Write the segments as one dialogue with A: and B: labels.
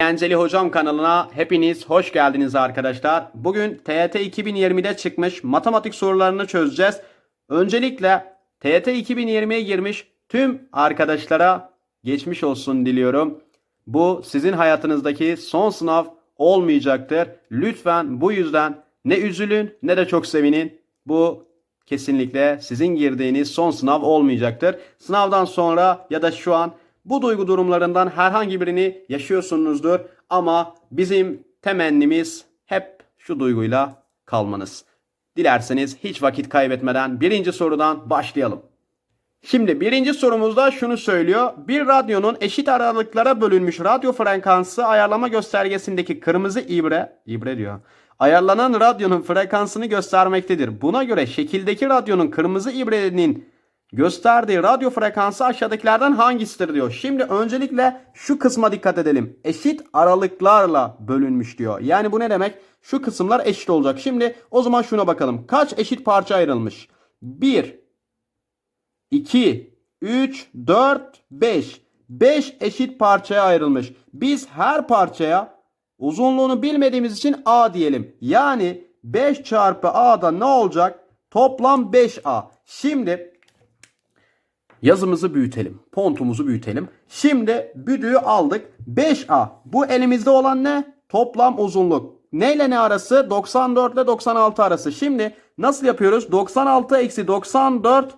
A: Eğlenceli Hocam kanalına hepiniz hoş geldiniz arkadaşlar. Bugün TYT 2020'de çıkmış matematik sorularını çözeceğiz. Öncelikle TYT 2020'ye girmiş tüm arkadaşlara geçmiş olsun diliyorum. Bu sizin hayatınızdaki son sınav olmayacaktır. Lütfen bu yüzden ne üzülün ne de çok sevinin. Bu kesinlikle sizin girdiğiniz son sınav olmayacaktır. Sınavdan sonra ya da şu an bu duygu durumlarından herhangi birini yaşıyorsunuzdur ama bizim temennimiz hep şu duyguyla kalmanız. Dilerseniz hiç vakit kaybetmeden birinci sorudan başlayalım. Şimdi birinci sorumuzda şunu söylüyor. Bir radyonun eşit aralıklara bölünmüş radyo frekansı ayarlama göstergesindeki kırmızı ibre, ibre diyor. Ayarlanan radyonun frekansını göstermektedir. Buna göre şekildeki radyonun kırmızı ibrenin gösterdiği radyo frekansı aşağıdakilerden hangisidir diyor. Şimdi öncelikle şu kısma dikkat edelim. Eşit aralıklarla bölünmüş diyor. Yani bu ne demek? Şu kısımlar eşit olacak. Şimdi o zaman şuna bakalım. Kaç eşit parça ayrılmış? 1, 2, 3, 4, 5. 5 eşit parçaya ayrılmış. Biz her parçaya uzunluğunu bilmediğimiz için A diyelim. Yani 5 çarpı A'da ne olacak? Toplam 5A. Şimdi yazımızı büyütelim. Fontumuzu büyütelim. Şimdi büdüğü aldık. 5A. Bu elimizde olan ne? Toplam uzunluk. Neyle ne arası? 94 ile 96 arası. Şimdi nasıl yapıyoruz? 96 eksi 94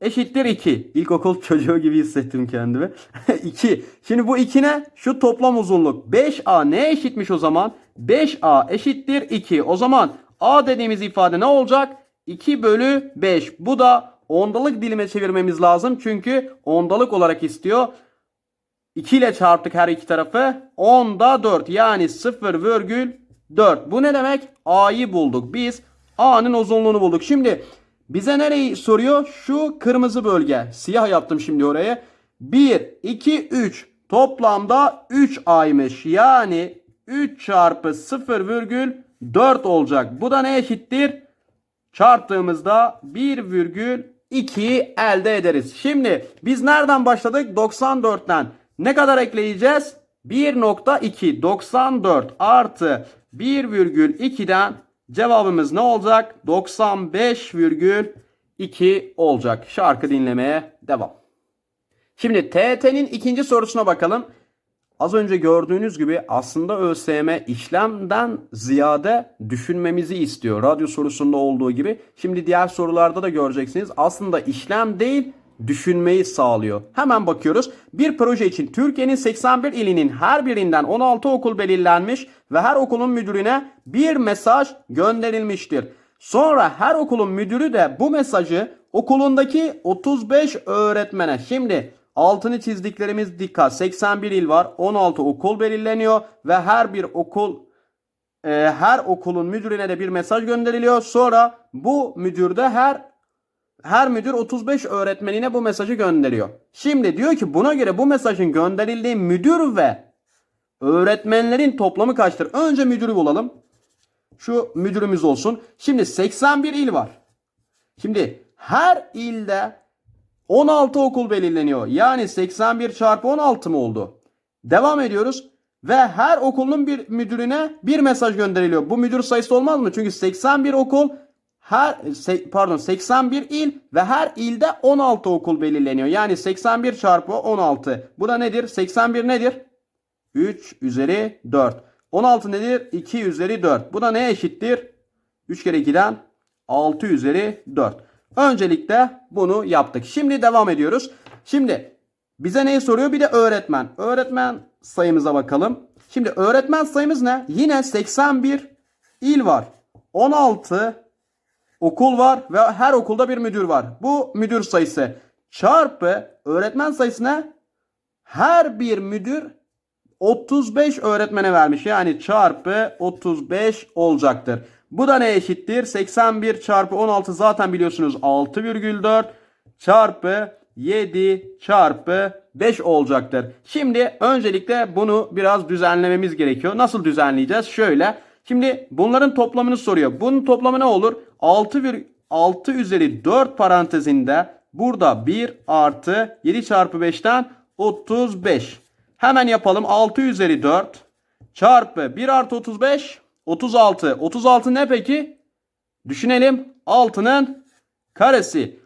A: eşittir 2. İlkokul çocuğu gibi hissettim kendimi. 2. Şimdi bu 2 ne? Şu toplam uzunluk. 5A ne eşitmiş o zaman? 5A eşittir 2. O zaman A dediğimiz ifade ne olacak? 2 bölü 5. Bu da ondalık dilime çevirmemiz lazım. Çünkü ondalık olarak istiyor. 2 ile çarptık her iki tarafı. 10'da 4 yani 0,4. Bu ne demek? A'yı bulduk. Biz A'nın uzunluğunu bulduk. Şimdi bize nereyi soruyor? Şu kırmızı bölge. Siyah yaptım şimdi oraya. 1, 2, 3. Toplamda 3 A'ymış. Yani 3 çarpı 0,4 olacak. Bu da ne eşittir? Çarptığımızda 1,2 elde ederiz. Şimdi biz nereden başladık? 94'ten. Ne kadar ekleyeceğiz? 1.2 94 artı 1,2'den cevabımız ne olacak? 95,2 olacak. Şarkı dinlemeye devam. Şimdi TET'nin ikinci sorusuna bakalım. Az önce gördüğünüz gibi aslında ÖSYM işlemden ziyade düşünmemizi istiyor. Radyo sorusunda olduğu gibi. Şimdi diğer sorularda da göreceksiniz. Aslında işlem değil düşünmeyi sağlıyor. Hemen bakıyoruz. Bir proje için Türkiye'nin 81 ilinin her birinden 16 okul belirlenmiş ve her okulun müdürüne bir mesaj gönderilmiştir. Sonra her okulun müdürü de bu mesajı okulundaki 35 öğretmene şimdi altını çizdiklerimiz dikkat 81 il var 16 okul belirleniyor ve her bir okul e, her okulun müdürüne de bir mesaj gönderiliyor. Sonra bu müdür de her her müdür 35 öğretmenine bu mesajı gönderiyor. Şimdi diyor ki buna göre bu mesajın gönderildiği müdür ve öğretmenlerin toplamı kaçtır? Önce müdürü bulalım. Şu müdürümüz olsun. Şimdi 81 il var. Şimdi her ilde 16 okul belirleniyor. Yani 81 çarpı 16 mı oldu? Devam ediyoruz. Ve her okulun bir müdürüne bir mesaj gönderiliyor. Bu müdür sayısı olmaz mı? Çünkü 81 okul her pardon 81 il ve her ilde 16 okul belirleniyor. Yani 81 çarpı 16. Bu da nedir? 81 nedir? 3 üzeri 4. 16 nedir? 2 üzeri 4. Bu da neye eşittir? 3 kere 2'den 6 üzeri 4. Öncelikle bunu yaptık. Şimdi devam ediyoruz. Şimdi bize neyi soruyor? Bir de öğretmen. Öğretmen sayımıza bakalım. Şimdi öğretmen sayımız ne? Yine 81 il var. 16 okul var ve her okulda bir müdür var. Bu müdür sayısı çarpı öğretmen sayısı ne? Her bir müdür 35 öğretmene vermiş. Yani çarpı 35 olacaktır. Bu da ne eşittir? 81 çarpı 16 zaten biliyorsunuz 6,4 çarpı 7 çarpı 5 olacaktır. Şimdi öncelikle bunu biraz düzenlememiz gerekiyor. Nasıl düzenleyeceğiz? Şöyle. Şimdi bunların toplamını soruyor. Bunun toplamı ne olur? 6, 6 üzeri 4 parantezinde burada 1 artı 7 çarpı 5'ten 35. Hemen yapalım. 6 üzeri 4 çarpı 1 artı 35 36. 36 ne peki? Düşünelim. 6'nın karesi.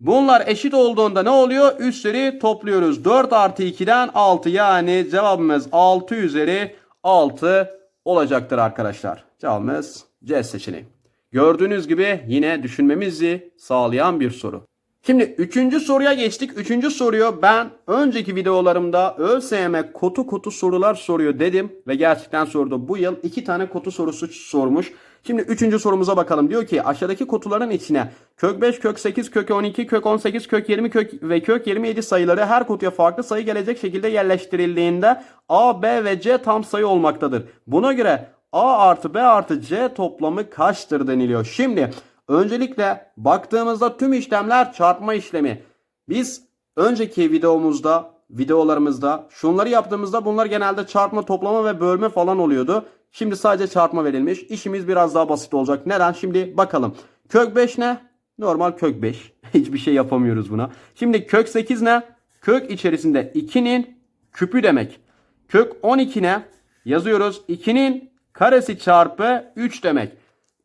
A: Bunlar eşit olduğunda ne oluyor? Üstleri topluyoruz. 4 artı 2'den 6 yani cevabımız 6 üzeri 6 olacaktır arkadaşlar. Cevabımız C seçeneği. Gördüğünüz gibi yine düşünmemizi sağlayan bir soru. Şimdi üçüncü soruya geçtik. Üçüncü soruyu ben önceki videolarımda ÖSYM kotu kotu sorular soruyor dedim. Ve gerçekten sordu. Bu yıl iki tane kotu sorusu sormuş. Şimdi üçüncü sorumuza bakalım. Diyor ki aşağıdaki kutuların içine kök 5, kök 8, kök 12, kök 18, kök 20 kök ve kök 27 sayıları her kutuya farklı sayı gelecek şekilde yerleştirildiğinde A, B ve C tam sayı olmaktadır. Buna göre A artı B artı C toplamı kaçtır deniliyor. Şimdi öncelikle baktığımızda tüm işlemler çarpma işlemi. Biz önceki videomuzda videolarımızda şunları yaptığımızda bunlar genelde çarpma, toplama ve bölme falan oluyordu. Şimdi sadece çarpma verilmiş. İşimiz biraz daha basit olacak. Neden? Şimdi bakalım. Kök 5 ne? Normal kök 5. Hiçbir şey yapamıyoruz buna. Şimdi kök 8 ne? Kök içerisinde 2'nin küpü demek. Kök 12 ne? Yazıyoruz. 2'nin karesi çarpı 3 demek.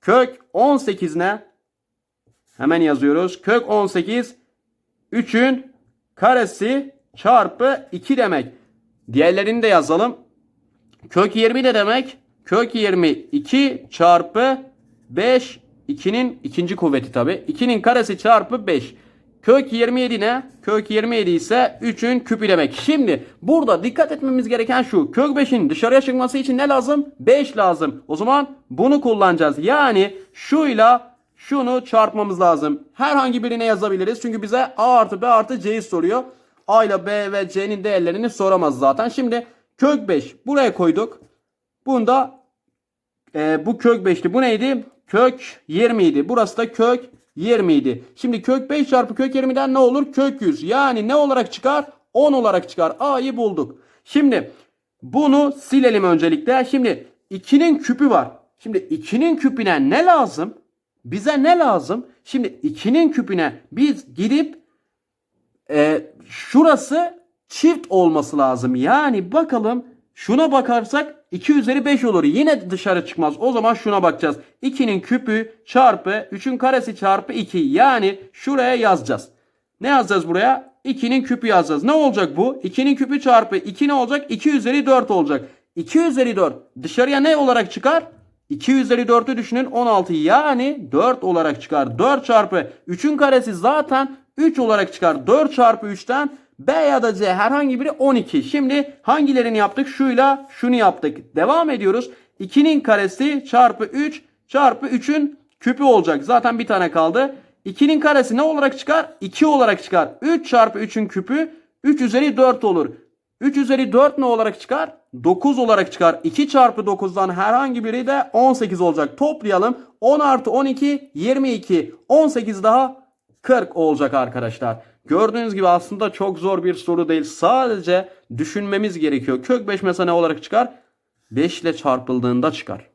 A: Kök 18 ne? Hemen yazıyoruz. Kök 18 3'ün karesi çarpı 2 demek. Diğerlerini de yazalım. Kök 20 de demek? Kök 20 2 çarpı 5 2'nin ikinci kuvveti tabi. 2'nin karesi çarpı 5. Kök 27 ne? Kök 27 ise 3'ün küpü demek. Şimdi burada dikkat etmemiz gereken şu. Kök 5'in dışarıya çıkması için ne lazım? 5 lazım. O zaman bunu kullanacağız. Yani şuyla şunu çarpmamız lazım. Herhangi birine yazabiliriz. Çünkü bize A artı B artı C'yi soruyor. A ile B ve C'nin değerlerini soramaz zaten. Şimdi kök 5 buraya koyduk. Bunda e, bu kök 5'ti. Bu neydi? Kök 20 idi. Burası da kök 20 idi. Şimdi kök 5 çarpı kök 20'den ne olur? Kök 100. Yani ne olarak çıkar? 10 olarak çıkar. A'yı bulduk. Şimdi bunu silelim öncelikle. Şimdi 2'nin küpü var. Şimdi 2'nin küpüne ne lazım? Bize ne lazım? Şimdi 2'nin küpüne biz gidip e, şurası çift olması lazım. Yani bakalım şuna bakarsak 2 üzeri 5 olur. Yine dışarı çıkmaz. O zaman şuna bakacağız. 2'nin küpü çarpı 3'ün karesi çarpı 2. Yani şuraya yazacağız. Ne yazacağız buraya? 2'nin küpü yazacağız. Ne olacak bu? 2'nin küpü çarpı 2 ne olacak? 2 üzeri 4 olacak. 2 üzeri 4 dışarıya ne olarak çıkar? 2 üzeri 4'ü düşünün 16 yani 4 olarak çıkar. 4 çarpı 3'ün karesi zaten 3 olarak çıkar. 4 çarpı 3'ten B ya da C herhangi biri 12. Şimdi hangilerini yaptık? Şuyla şunu yaptık. Devam ediyoruz. 2'nin karesi çarpı 3 çarpı 3'ün küpü olacak. Zaten bir tane kaldı. 2'nin karesi ne olarak çıkar? 2 olarak çıkar. 3 çarpı 3'ün küpü 3 üzeri 4 olur. 3 üzeri 4 ne olarak çıkar? 9 olarak çıkar. 2 çarpı 9'dan herhangi biri de 18 olacak. Toplayalım. 10 artı 12 22. 18 daha 40 olacak arkadaşlar. Gördüğünüz gibi aslında çok zor bir soru değil. Sadece düşünmemiz gerekiyor. Kök 5 mesela ne olarak çıkar? 5 ile çarpıldığında çıkar.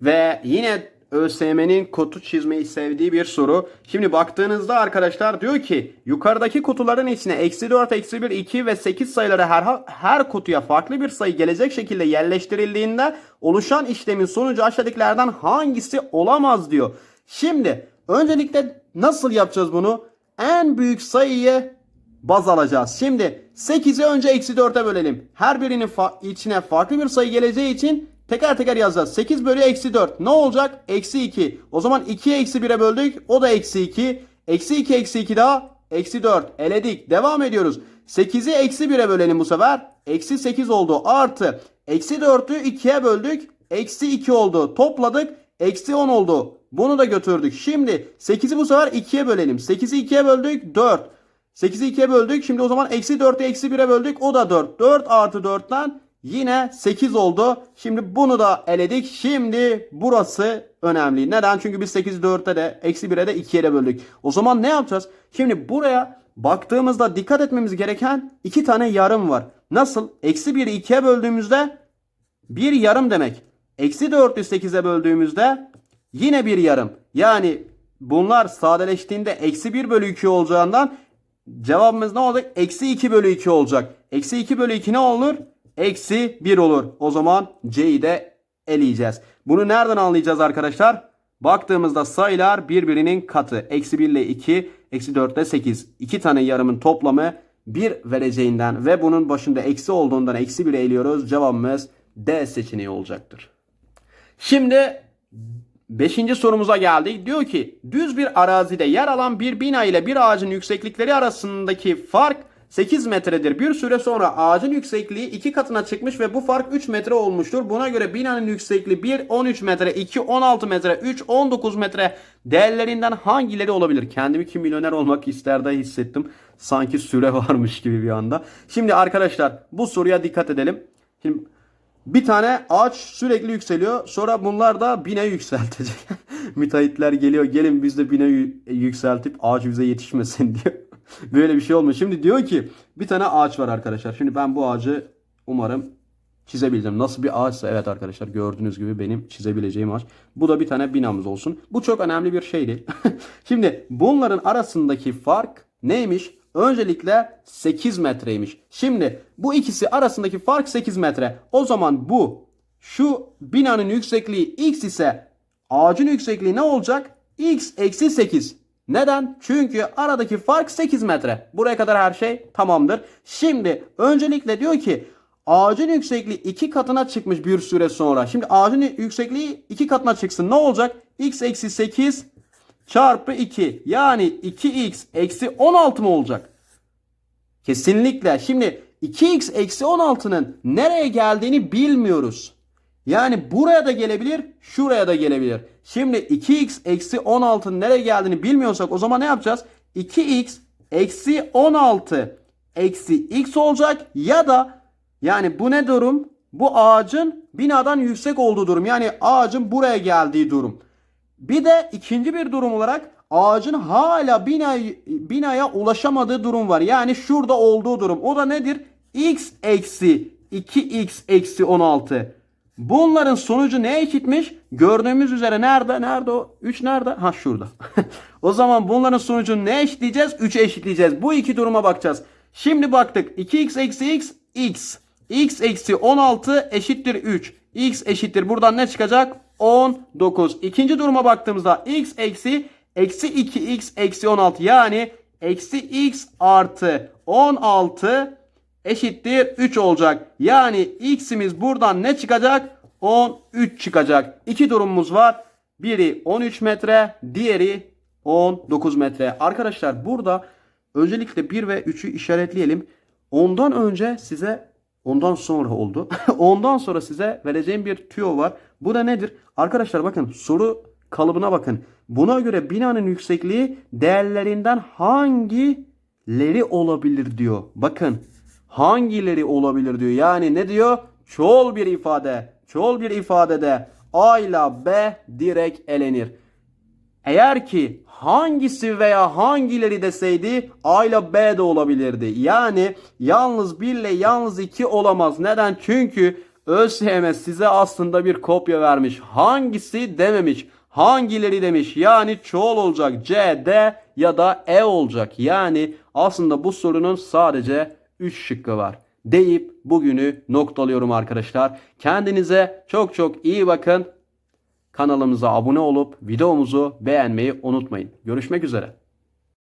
A: Ve yine ÖSYM'nin kutu çizmeyi sevdiği bir soru. Şimdi baktığınızda arkadaşlar diyor ki yukarıdaki kutuların içine eksi 4, eksi 1, 2 ve 8 sayıları her, her kutuya farklı bir sayı gelecek şekilde yerleştirildiğinde oluşan işlemin sonucu aşağıdakilerden hangisi olamaz diyor. Şimdi öncelikle nasıl yapacağız bunu? En büyük sayıyı baz alacağız. Şimdi 8'i önce eksi 4'e bölelim. Her birinin fa- içine farklı bir sayı geleceği için teker teker yazacağız. 8 bölü eksi 4 ne olacak? Eksi 2. O zaman 2'ye eksi 1'e böldük. O da eksi 2. Eksi 2 eksi 2 daha eksi 4. Eledik. Devam ediyoruz. 8'i eksi 1'e bölelim bu sefer. Eksi 8 oldu. Artı. Eksi 4'ü 2'ye böldük. Eksi 2 oldu. Topladık. Eksi 10 oldu. Bunu da götürdük. Şimdi 8'i bu sefer 2'ye bölelim. 8'i 2'ye böldük 4. 8'i 2'ye böldük. Şimdi o zaman eksi 4'ü eksi 1'e böldük. O da 4. 4 artı 4'ten yine 8 oldu. Şimdi bunu da eledik. Şimdi burası önemli. Neden? Çünkü biz 8'i 4'te de eksi 1'e de 2'ye de böldük. O zaman ne yapacağız? Şimdi buraya baktığımızda dikkat etmemiz gereken iki tane yarım var. Nasıl? Eksi 1'i 2'ye böldüğümüzde bir yarım demek. Eksi 4'ü 8'e böldüğümüzde yine bir yarım. Yani bunlar sadeleştiğinde eksi 1 bölü 2 olacağından cevabımız ne olacak? Eksi 2 bölü 2 olacak. Eksi 2 bölü 2 ne olur? Eksi 1 olur. O zaman C'yi de eleyeceğiz. Bunu nereden anlayacağız arkadaşlar? Baktığımızda sayılar birbirinin katı. Eksi 1 ile 2, eksi 4 ile 8. İki tane yarımın toplamı 1 vereceğinden ve bunun başında eksi olduğundan eksi 1'e eliyoruz. Cevabımız D seçeneği olacaktır. Şimdi Beşinci sorumuza geldik. Diyor ki düz bir arazide yer alan bir bina ile bir ağacın yükseklikleri arasındaki fark 8 metredir. Bir süre sonra ağacın yüksekliği 2 katına çıkmış ve bu fark 3 metre olmuştur. Buna göre binanın yüksekliği 1 13 metre, 2 16 metre, 3 19 metre değerlerinden hangileri olabilir? Kendimi ki milyoner olmak ister de hissettim. Sanki süre varmış gibi bir anda. Şimdi arkadaşlar bu soruya dikkat edelim. Şimdi bir tane ağaç sürekli yükseliyor. Sonra bunlar da bine yükseltecek. Müteahhitler geliyor. Gelin biz de bine yü- yükseltip ağaç bize yetişmesin diyor. Böyle bir şey olmuyor. Şimdi diyor ki bir tane ağaç var arkadaşlar. Şimdi ben bu ağacı umarım çizebileceğim. Nasıl bir ağaçsa evet arkadaşlar gördüğünüz gibi benim çizebileceğim ağaç. Bu da bir tane binamız olsun. Bu çok önemli bir şey değil. Şimdi bunların arasındaki fark neymiş? Öncelikle 8 metreymiş. Şimdi bu ikisi arasındaki fark 8 metre. O zaman bu şu binanın yüksekliği x ise ağacın yüksekliği ne olacak? x eksi 8. Neden? Çünkü aradaki fark 8 metre. Buraya kadar her şey tamamdır. Şimdi öncelikle diyor ki ağacın yüksekliği 2 katına çıkmış bir süre sonra. Şimdi ağacın yüksekliği 2 katına çıksın. Ne olacak? x eksi 8 çarpı 2. Yani 2x eksi 16 mı olacak? Kesinlikle. Şimdi 2x eksi 16'nın nereye geldiğini bilmiyoruz. Yani buraya da gelebilir, şuraya da gelebilir. Şimdi 2x eksi 16'nın nereye geldiğini bilmiyorsak o zaman ne yapacağız? 2x eksi 16 eksi x olacak ya da yani bu ne durum? Bu ağacın binadan yüksek olduğu durum. Yani ağacın buraya geldiği durum. Bir de ikinci bir durum olarak ağacın hala bina, binaya ulaşamadığı durum var. Yani şurada olduğu durum. O da nedir? x eksi 2x eksi 16. Bunların sonucu ne eşitmiş? Gördüğümüz üzere nerede? Nerede o? 3 nerede? Ha şurada. o zaman bunların sonucunu ne eşitleyeceğiz? 3'e eşitleyeceğiz. Bu iki duruma bakacağız. Şimdi baktık. 2x eksi x x. x eksi 16 eşittir 3. x eşittir. Buradan ne çıkacak? 19. İkinci duruma baktığımızda x eksi eksi 2x eksi 16 yani eksi x artı 16 eşittir 3 olacak. Yani x'imiz buradan ne çıkacak? 13 çıkacak. İki durumumuz var. Biri 13 metre, diğeri 19 metre. Arkadaşlar burada öncelikle 1 ve 3'ü işaretleyelim. Ondan önce size ondan sonra oldu. ondan sonra size vereceğim bir tüyo var. Bu da nedir? Arkadaşlar bakın soru kalıbına bakın. Buna göre binanın yüksekliği değerlerinden hangileri olabilir diyor. Bakın hangileri olabilir diyor. Yani ne diyor? Çoğul bir ifade. Çoğul bir ifadede A ile B direkt elenir. Eğer ki hangisi veya hangileri deseydi A ile B de olabilirdi. Yani yalnız 1 ile yalnız 2 olamaz. Neden? Çünkü ÖSYM size aslında bir kopya vermiş. Hangisi dememiş. Hangileri demiş. Yani çoğul olacak. C, D ya da E olacak. Yani aslında bu sorunun sadece 3 şıkkı var. Deyip bugünü noktalıyorum arkadaşlar. Kendinize çok çok iyi bakın. Kanalımıza abone olup videomuzu beğenmeyi unutmayın. Görüşmek üzere.